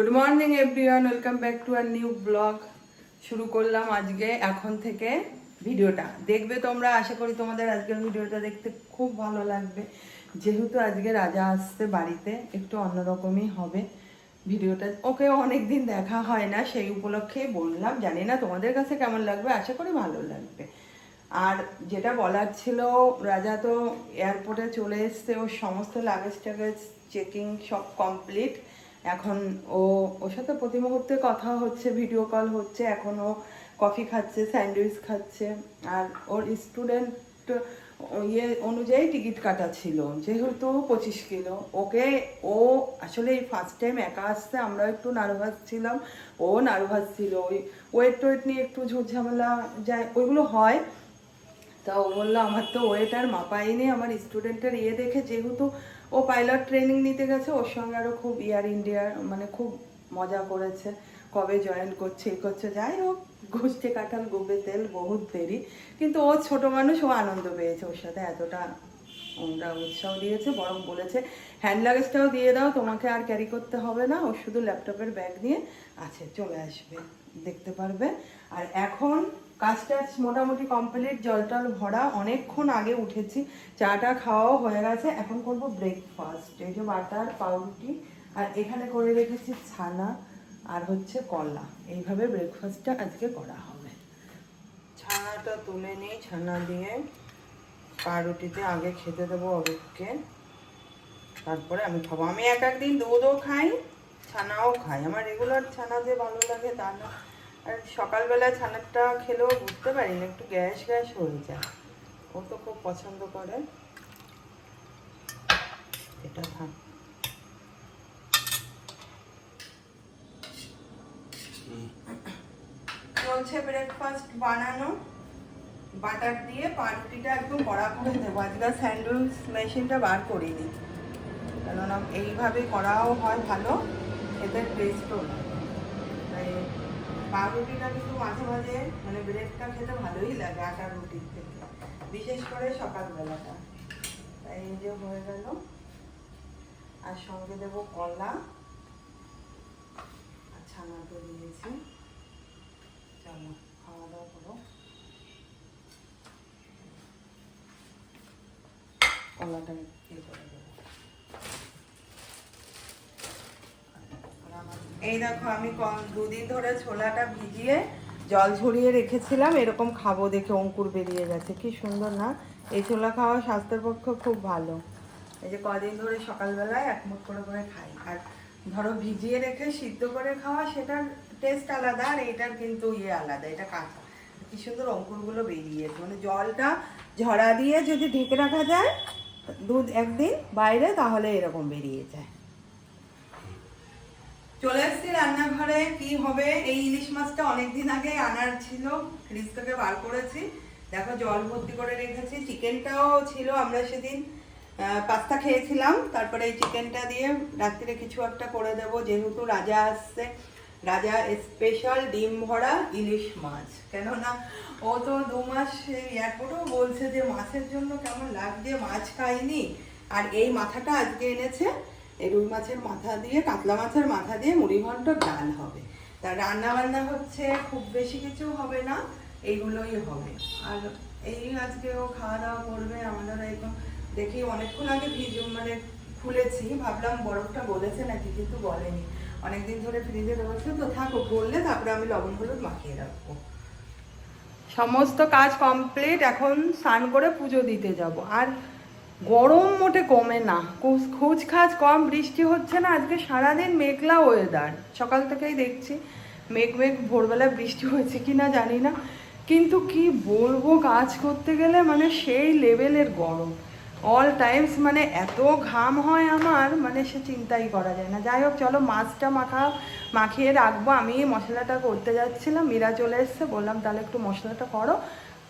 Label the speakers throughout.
Speaker 1: Good morning everyone welcome back to our new blog শুরু করলাম আজকে এখন থেকে ভিডিওটা। দেখবে তোমরা, আশা করি তোমাদের আজকের ভিডিওটা দেখতে খুব ভালো লাগবে। যেহেতু আজকে রাজা আসছে বাড়িতে, একটু অন্যরকমই হবে ভিডিওটা। ওকে অনেক দিন দেখা হয় না, সেই উপলক্ষেই বললাম। জানি না তোমাদের কাছে কেমন লাগবে, আশা করি ভালো লাগবে। আর যেটা বলার ছিল, রাজা তো এয়ারপোর্টে চলে এসছে ওর সমস্ত লাগেজ টাগেজ চেকিং সব কমপ্লিট এখন ও, ওর সাথে প্রতি মুহূর্তে কথা হচ্ছে ভিডিও কল হচ্ছে, এখন ও কফি খাচ্ছে স্যান্ডউইচ খাচ্ছে, আর ওর স্টুডেন্ট ইয়ে অনুযায়ী টিকিট কাটা ছিল, যেহেতু পঁচিশ কিলো। ওকে, ও আসলে এই ফার্স্ট টাইম একা আসতে আমরা একটু নার্ভাস ছিলাম, ও নার্ভাস ছিল। ওই ওয়েট টোয়েট নিয়ে একটু ঝামেলা যায়, ওইগুলো হয়। তা ও বলল, আমার তো ওয়েট আর মাপাইনি আমার স্টুডেন্টের ইয়ে দেখে যেহেতু ও পাইলট ট্রেনিং নিতে গেছে, ওর সঙ্গে আরও খুব এয়ার ইন্ডিয়ার মানে খুব মজা করেছে, কবে জয়েন করছে এই করছে, যাই হোক ঘুষতে কাঁঠাল গোবে তেল, বহুত দেরি। কিন্তু ও ছোট মানুষ, ও আনন্দ পেয়েছে ওর সাথে, এতটা ওরা উৎসাহ দিয়েছে, বরং বলেছে হ্যান্ড লাগেজটাও দিয়ে দাও, তোমাকে আর ক্যারি করতে হবে না, ও শুধু ল্যাপটপের ব্যাগ নিয়ে আছে, চলে আসবে, দেখতে পারবে। আর এখন কাজটা মোটামুটি কমপ্লিট জল টল ভরা। অনেকক্ষণ আগে উঠেছি চাটা খাওয়াও হয়ে গেছে। এখন করব ব্রেকফাস্ট এই যে বাটার, পাউরুটি, আর এখানে করে রেখেছি ছানা আর হচ্ছে কলা। এইভাবে ব্রেকফাস্টটা আজকে করা হবে। ছানাটা তুলে নিই, ছানা দিয়ে পাউরুটিতে আগে খেতে দেবো অরূপকে তারপরে আমি খাব। আমি এক একদিন দুধও খাই, ছানাও খাই। আমার রেগুলার ছানা যে ভালো লাগে তা না। আর সকালবেলা ছানাটা খেলেও বুঝতে পারি না একটু গ্যাস গ্যাস হয়ে যায়। ও তো খুব পছন্দ করে। এটা থাক। চলছে ব্রেকফাস্ট বানানো। বাটার দিয়ে পাউরুটিটা একদম কড়া করে দেবো। আজকাল স্যান্ডউইচ মেশিনটা বার করিনি। কেননা এইভাবে করাও হয় ভালো, এতে টেস্টও তাই পাউরুটিটা কিন্তু মাঝে মাঝে মানে ব্রেডটা খেতে ভালোই লাগে, আটার রুটির থেকে বিশেষ করে সকালবেলাটা। তাই এই যে হয়ে গেল। আর সঙ্গে দেবো কলা। আর ছানা তো দিয়েছি। চলো, খাওয়া দাওয়া করো। কলাটা ইয়ে করে দেবো। এই দেখো, আমি দুদিন ধরে ছোলাটা ভিজিয়ে জল ঝরিয়ে রেখেছিলাম, এরকম খাব দেখে অঙ্কুর বেরিয়ে গেছে। কি সুন্দর না? এই ছোলা খাওয়া স্বাস্থ্যের পক্ষে খুব ভালো। এই যে কদিন ধরে সকালবেলায় এক মুঠ করে করে খাই। আর ধরো ভিজিয়ে রেখে সিদ্ধ করে খাওয়া, সেটার টেস্ট আলাদা, আর এটার কিন্তু ইয়ে আলাদা, এটা কাঁচা। কি সুন্দর অঙ্কুরগুলো বেরিয়েছে। মানে জলটা ঝরা দিয়ে যদি ঢেকে রাখা যায়, দুধ একদিন বাইরে, তাহলে এরকম বেরিয়ে যায়। চলে এসেছি রান্নাঘরে। কি হবে? এই ইলিশ মাছটা অনেকদিন আগে আনার ছিল। ফ্রিজ থেকে বার করেছি। দেখো, জল ভর্তি করে রেখেছি। চিকেনটাও ছিল, আমরা সেদিন পাস্তা খেয়েছিলাম। তারপরে এই চিকেনটা দিয়ে রাত্রিরে কিছু একটা করে দেব। যেহেতু রাজা আসছে, রাজা স্পেশাল ডিম ভরা ইলিশ মাছ। কেননা, ও তো দু মাস এয়ারপোর্টেও বলছে যে মাছের জন্য কেমন লাগছে, মাছ খাইনি। আর এই মাথাটা আজকে এনেছে। এই রুই মাছের মাথা দিয়ে, কাতলা মাছের মাথা দিয়ে মুড়ি ঘন্ট ডাল হবে। তা রান্না বান্না হচ্ছে, খুব বেশি কিছু হবে না এইগুলোই হবে। আর এই আজকেও খাওয়া দাওয়া করবে আমাদের একদম দেখি অনেকক্ষণ আগে ভিজ মানে খুলেছি, ভাবলাম বরফটা বলেছে নাকি, কিন্তু গলেনি। অনেকদিন ধরে ফ্রিজে রয়েছে, তো থাকো বললে তারপরে আমি লবণ হলুদ মাখিয়ে রাখব। সমস্ত কাজ কমপ্লিট, এখন স্নান করে পুজো দিতে যাব। আর গরম মোটে কমে না। খুচ খাচ কম, বৃষ্টি হচ্ছে না। আজকে সারাদিন মেঘলা ওয়েদার সকাল থেকেই দেখছি মেঘ মেঘ ভোরবেলা বৃষ্টি হয়েছে কি না জানি না। কিন্তু কি বলব কাজ করতে গেলে মানে সেই লেভেলের গরম। অল টাইমস মানে এত ঘাম হয় আমার মানে সে চিন্তাই করা যায় না। যাই হোক, চলো মাছটা মাখা, মাখিয়ে রাখব। আমি মশলাটা করতে যাচ্ছিলাম। মীরা চলে এসছে। বললাম, তাহলে একটু মশলাটা করো।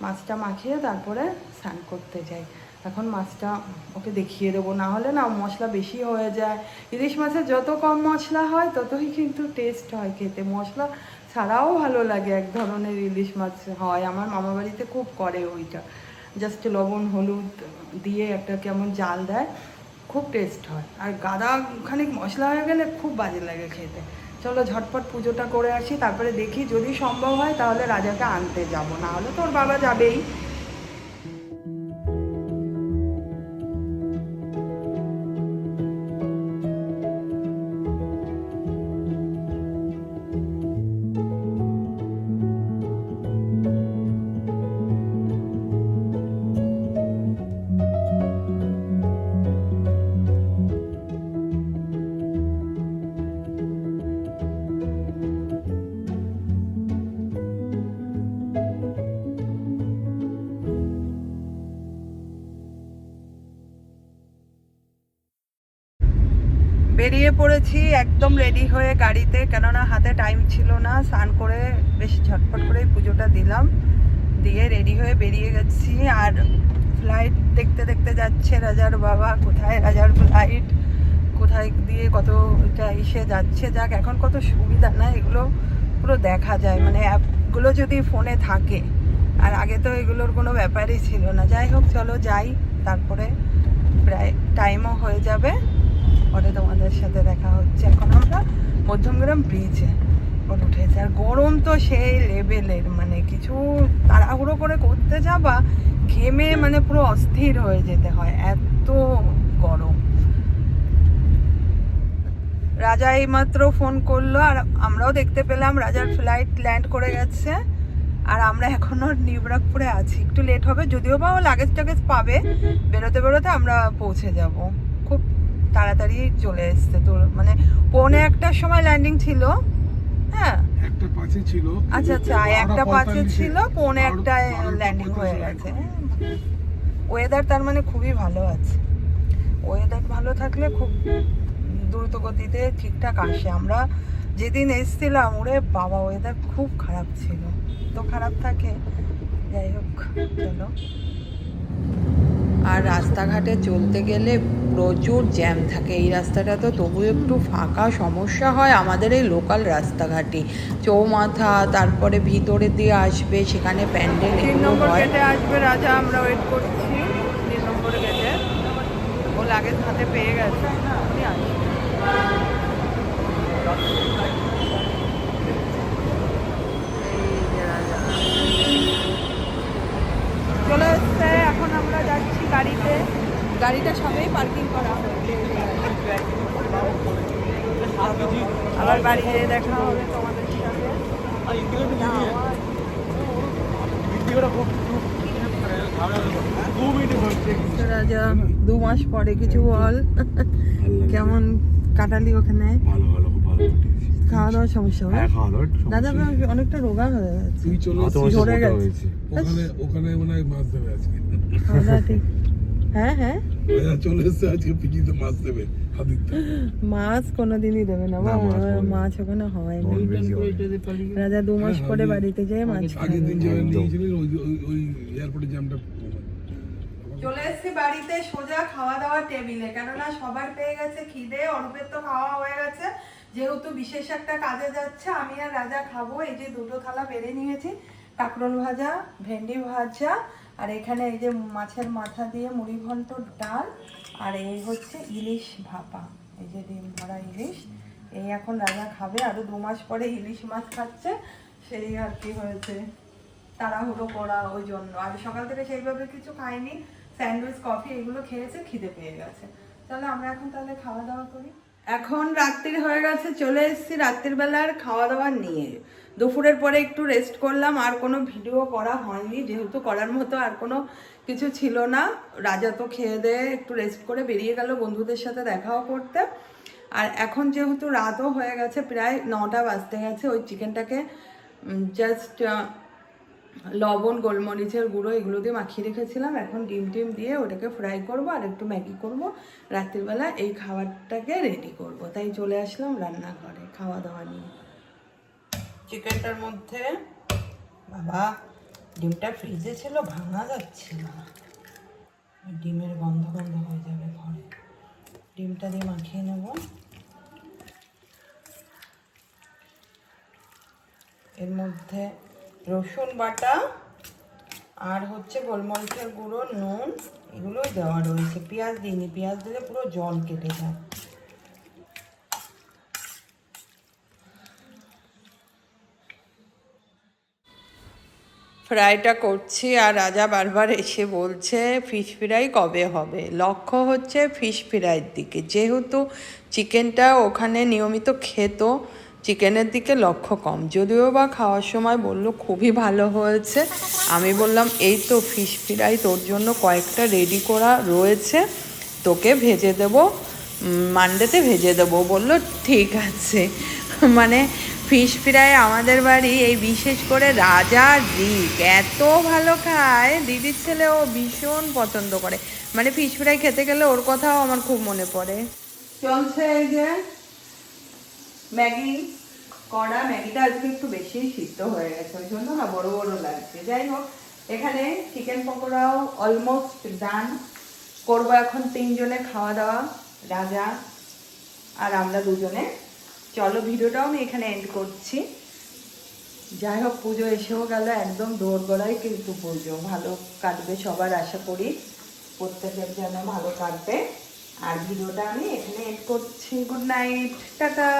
Speaker 1: মাছটা মাখিয়ে তারপরে স্নান করতে যাই। এখন মাছটা ওকে দেখিয়ে দেবো। না হলে না মশলা বেশি হয়ে যায়। ইলিশ মাছের যত কম মশলা হয়, ততই কিন্তু টেস্ট হয় খেতে। মশলা ছাড়াও ভালো লাগে এক ধরনের ইলিশ মাছ হয়। আমার মামা বাড়িতে খুব করে ওইটা। জাস্ট লবণ, হলুদ দিয়ে একটা কেমন জাল দেয়, খুব টেস্ট হয়। আর গাদা খানিক মশলা হয়ে গেলে খুব বাজে লাগে খেতে। চলো ঝটপট পুজোটা করে আসি, তারপরে দেখি যদি সম্ভব হয় তাহলে রাজাকে আনতে যাব। না হলে তোর বাবা যাবেই। বেরিয়ে পড়েছি, একদম রেডি হয়ে গাড়িতে, কেননা হাতে টাইম ছিল না, স্নান করে বেশ ঝটপট করে পুজোটা দিলাম। দিয়ে রেডি হয়ে বেরিয়ে গেছি। আর ফ্লাইট দেখতে দেখতে যাচ্ছে রাজার বাবা, কোথায় রাজার ফ্লাইট কোথায় দিয়ে কতটা এসে যাচ্ছে, যাক, এখন কত সুবিধা না, এগুলো পুরো দেখা যায়। মানে অ্যাপগুলো যদি ফোনে থাকে, আর আগে তো এগুলোর কোনো ব্যাপারই ছিল না। যাই হোক, চলো যাই, তারপরে প্রায় টাইমও হয়ে যাবে। পরে তোমাদের সাথে দেখা হচ্ছে। এখন আমরা মধ্যমগ্রাম ব্রিজে ওর উঠেছে। আর গরম তো সেই লেভেলের মানে কিছু তাড়াহুড়ো করে করতে যাবা ঘেমে মানে পুরো অস্থির হয়ে যেতে হয়। এত গরম। রাজা এইমাত্র ফোন করল আর আমরাও দেখতে পেলাম রাজার ফ্লাইট ল্যান্ড করে গেছে। আর আমরা এখনও নিউব্রাকপুরে আছি। একটু লেট হবে যদিও বা ও লাগেজ টাগেজ পাবে। বেরোতে বেরোতে আমরা পৌঁছে যাব। খুব তাড়াতাড়ি চলে এসছে তো মানে পৌনে একটার সময় ল্যান্ডিং ছিল। হ্যাঁ।
Speaker 2: একটা পাঁচে ছিল।
Speaker 1: আচ্ছা আচ্ছা একটা পাঁচে ছিল পৌনে একটায় ল্যান্ডিং হয়ে গেছে। ওয়েদার তার মানে খুবই ভালো আছে। ওয়েদার ভালো থাকলে খুব দ্রুত গতিতে ঠিকঠাক আসে। আমরা যেদিন এসছিলাম ওরে বাবা ওয়েদার খুব খারাপ ছিল। তো খারাপ থাকে। যাই হোক চলো। আর রাস্তাঘাটে চলতে গেলে প্রচুর জ্যাম থাকে। এই রাস্তাটা তো তবু একটু ফাঁকা সমস্যা হয় আমাদের এই লোকাল রাস্তাঘাটে। চৌমাথা তারপরে ভিতরে দিয়ে আসবে সেখানে প্যান্ডেল তিন নম্বর গেটে আসবে রাজা আমরা ওয়েট করছি। তিন নম্বর গেটে ও লাগেজ হাতে পেয়ে গেছে। আসুন। গাড়িতে, গাড়িটা সবেই পার্কিং করা হয়েছে আবার বাড়ি যেয়ে দেখা হবে তোমাদের দু মাস পরে কিছু বল। কেমন কাটালি ওখানে?
Speaker 2: ভালো ভালো।
Speaker 1: খাওয়া দাওয়ার সমস্যা হবে?
Speaker 2: হ্যাঁ খাওয়া দাওয়ার
Speaker 1: দাদা ভাই অনেকটা রোগা হয়ে গেছে
Speaker 2: তুই চলে
Speaker 1: ঝরে গেছে।
Speaker 2: ওখানে ওখানে মনে হয় মাছ দেবে আজকে।
Speaker 1: খাওয়া দাওয়া হ্যাঁ হ্যাঁ।
Speaker 2: চলে এসছে আজকে পিজিতে মাছ দেবে
Speaker 1: মাছ কোনোদিনই দেবে না।
Speaker 3: মাছ
Speaker 1: ওখানে হয় না রাজা দু মাস
Speaker 2: হ্যাঁ,
Speaker 1: পরে বাড়িতে যেয়ে মাছ
Speaker 2: আগের দিন যেখানে নিয়েছিলেন ওই ওই- ওই এয়ারপোর্টে জ্যামটা
Speaker 1: চলে এসেছি বাড়িতে, সোজা খাওয়া দাওয়া টেবিলে। কেননা সবার পেয়ে গেছে খিদে, অরূপের তো খাওয়া হয়ে গেছে। যেহেতু বিশেষ একটা কাজে যাচ্ছে, আমি আর রাজা খাব। এই যে দুটো থালা বেড়ে নিয়েছি, কাঁকরোল ভাজা, ভেন্ডি ভাজা, আর এখানে এই যে মাছের মাথা দিয়ে মুড়ি ঘন্ট ডাল, আর এই হচ্ছে ইলিশ ভাপা। এই যে ডিম ভরা ইলিশ, এই এখন রাজা খাবে। আরও দু মাস পরে ইলিশ মাছ খাচ্ছে, সেই আর কি হয়েছে। তাড়াহুড়ো করা ওই জন্য। আর সকাল থেকে সেইভাবে কিছু খাইনি। স্যান্ডউইচ, কফি এগুলো খেয়েছে, খিদে পেয়ে গেছে। তাহলে আমরা এখন তাহলে খাওয়া দাওয়া করি? এখন রাত্রির হয়ে গেছে, চলে এসেছি রাত্রির বেলার খাওয়া দাওয়া নিয়ে। দুপুরের পরে একটু রেস্ট করলাম, আর কোনো ভিডিও করা হয়নি, যেহেতু করার মতো আর কোনো কিছু ছিল না। রাজা তো খেয়ে দিয়ে একটু রেস্ট করে বেরিয়ে গেল বন্ধুদের সাথে দেখাও করতে। আর এখন যেহেতু রাতও হয়ে গেছে, প্রায় নটা বাজতে গেছে, ওই চিকেনটাকে জাস্ট লবণ, গোলমরিচের গুঁড়ো এগুলো দিয়ে মাখিয়ে রেখেছিলাম। এখন ডিম টিম দিয়ে ওটাকে ফ্রাই করব আর একটু ম্যাগি করব। রাত্রিবেলা এই খাবারটাকে রেডি করব। তাই চলে আসলাম রান্নাঘরে খাওয়া দাওয়া নিয়ে। চিকেনটার মধ্যে বাবা, ডিমটা ফ্রিজে ছিল, ভাঙা যাচ্ছে না। ডিমের গন্ধ গন্ধ হয়ে যাবে ঘরে। ডিমটা দিয়ে মাখিয়ে নেব। এর মধ্যে রসুন বাটা আর হচ্ছে গোলমরিচের গুঁড়ো, নুন এগুলো দেওয়া রয়েছে। পেঁয়াজ দিইনি, পেঁয়াজ দিলে পুরো জল কেটে যায়। ফ্রাইটা করছি আর রাজা বারবার এসে বলছে, ফিশ ফ্রাই কবে হবে? লক্ষ্য হচ্ছে ফিশ ফ্রাইয়ের দিকে। যেহেতু চিকেনটা ওখানে নিয়মিত খেত চিকেনের দিকে লক্ষ্য কম। যদিও বা খাওয়ার সময় বলল, খুবই ভালো হয়েছে। আমি বললাম, এই তো ফিশ ফ্রাই, তোর জন্য কয়েকটা রেডি করা রয়েছে। তোকে ভেজে দেবো মানডেতে ভেজে দেবো। বলল, ঠিক আছে। মানে ফিশ ফ্রাই আমাদের বাড়ি, এই বিশেষ করে রাজা রিক এত ভালো খায়। দিদির ছেলে ও ভীষণ পছন্দ করে। মানে ফিশ ফ্রাই খেতে গেলে ওর কথাও আমার খুব মনে পড়ে। চলছে এই যে ম্যাগি, কড়া ম্যাগিটা আজকে একটু বেশি সিদ্ধ হয়ে গেছে, ওই জন্য না বড় বড় লাগছে। যাই হোক, এখানে চিকেন পকোড়াও অলমোস্ট ডান করব এখন তিনজনে খাওয়া দাওয়া, রাজা আর আমরা দুজনে। চলো, ভিডিওটাও আমি এখানে এন্ড করছি। যাই হোক, পুজো এসেও গেল, একদম দৌড় গড়াই কিন্তু পুজো। ভালো কাটবে সবার আশা করি। প্রত্যেকের যেন ভালো কাটবে। আর ভিডিওটা আমি এখানে এড করছি। Good night tata.